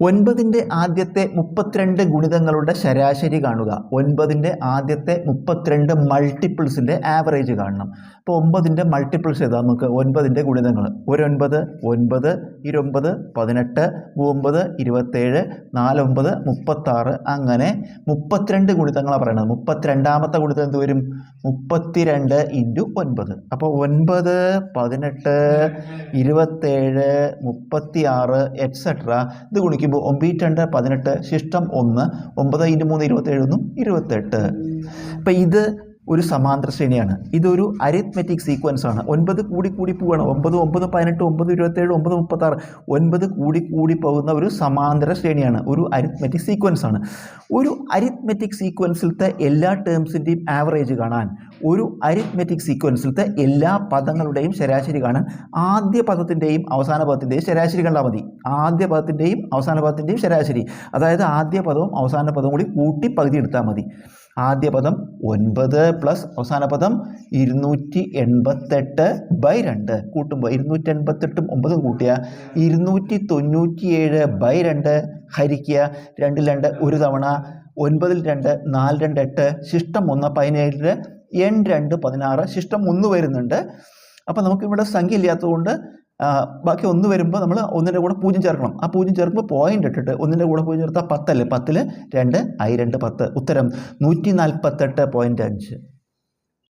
ഒൻപതിന്റെ ആദ്യത്തെ മുപ്പത്തിരണ്ട് ഗുണിതങ്ങളുടെ ശരാശരി കാണുക. ഒൻപതിന്റെ ആദ്യത്തെ മുപ്പത്തിരണ്ട് മൾട്ടിപ്പിൾസിന്റെ ആവറേജ് കാണണം. അപ്പോൾ ഒമ്പതിന്റെ മൾട്ടിപ്പിൾസ് ചെയ്താൽ നമുക്ക് ഒൻപതിന്റെ ഗുണിതങ്ങൾ. ഒരൊൻപത് ഒൻപത് ഇരുപത് പതിനെട്ട് ഒമ്പത് ഇരുപത്തേഴ് നാലൊമ്പത് മുപ്പത്താറ് അങ്ങനെ മുപ്പത്തിരണ്ട് ഗുണിതങ്ങളാണ് പറയുന്നത് മുപ്പത്തിരണ്ടാമത്തെ ഗുണിതം എന്ത് വരും? മുപ്പത്തിരണ്ട് ഇന്റു ഒൻപത്. അപ്പോൾ ഒൻപത് പതിനെട്ട് ഇരുപത്തേഴ് മുപ്പത്തി ആറ് എക്സെട്ര ഇത് ഗുണിക്കുമ്പോൾ ഒമ്പത് രണ്ട് പതിനെട്ട് ശിഷ്ടം ഒന്ന് ഒമ്പത് ഇന്റു മൂന്ന് ഇരുപത്തേഴ് ഒന്നും ഇരുപത്തെട്ട്. അപ്പം ഇത് ഒരു സമാന്തര ശ്രേണിയാണ്. ഇതൊരു അരിത്മെറ്റിക് സീക്വൻസ് ആണ്. ഒൻപത് കൂടി കൂടി പോവുകയാണ് ഒമ്പത് ഒമ്പത് പതിനെട്ട് ഒമ്പത് ഇരുപത്തേഴ് ഒമ്പത് മുപ്പത്താറ്. ഒൻപത് കൂടി കൂടി പോകുന്ന ഒരു സമാന്തര ശ്രേണിയാണ്. ഒരു അരിത്മെറ്റിക് സീക്വൻസ് ആണ്. ഒരു അരിത്മെറ്റിക് സീക്വൻസിലത്തെ എല്ലാ ടേംസിന്റെയും ആവറേജ് കാണാൻ ഒരു അരിത്മെറ്റിക് സീക്വൻസിലത്തെ എല്ലാ പദങ്ങളുടെയും ശരാശരി കാണാൻ ആദ്യ പദത്തിന്റെയും അവസാന പദത്തിന്റെയും ശരാശരി കണ്ടാൽ മതി. ആദ്യ പദത്തിന്റെയും അവസാന പദത്തിന്റെയും ശരാശരി. അതായത് ആദ്യ പദവും അവസാന പദവും കൂടി കൂട്ടി പകുതി എടുത്താൽ മതി. ആദ്യ പദം ഒൻപത് പ്ലസ് അവസാന പദം ഇരുന്നൂറ്റി എൺപത്തെട്ട് ബൈ രണ്ട്. കൂട്ടുമ്പോൾ ഇരുന്നൂറ്റി എൺപത്തെട്ടും ഒമ്പതും കൂട്ടിയ ഇരുന്നൂറ്റി തൊണ്ണൂറ്റിയേഴ് ബൈ രണ്ട് ഹരിക്കുക. രണ്ടിൽ രണ്ട് ഒരു തവണ ഒൻപതിൽ രണ്ട് നാല് രണ്ട് എട്ട് ശിഷ്ടം ഒന്ന് പതിനേഴ് എൺ രണ്ട് പതിനാറ് ശിഷ്ടം ഒന്ന് വരുന്നുണ്ട്. അപ്പോൾ നമുക്കിവിടെ സംഖ്യ ഇല്ലാത്തതുകൊണ്ട് ബാക്കി ഒന്ന് വരുമ്പോൾ നമ്മൾ ഒന്നിന്റെ കൂടെ പൂജ്യം ചേർക്കണം. ആ പൂജ്യം ചേർക്കുമ്പോൾ പോയിന്റ് ഇട്ടിട്ട് ഒന്നിന്റെ കൂടെ പൂജ്യം ചേർത്താൽ പത്തല്ലേ? പത്തിൽ രണ്ട് ഐ രണ്ട് പത്ത്. ഉത്തരം നൂറ്റി നാൽപ്പത്തെട്ട് പോയിന്റ് അഞ്ച്.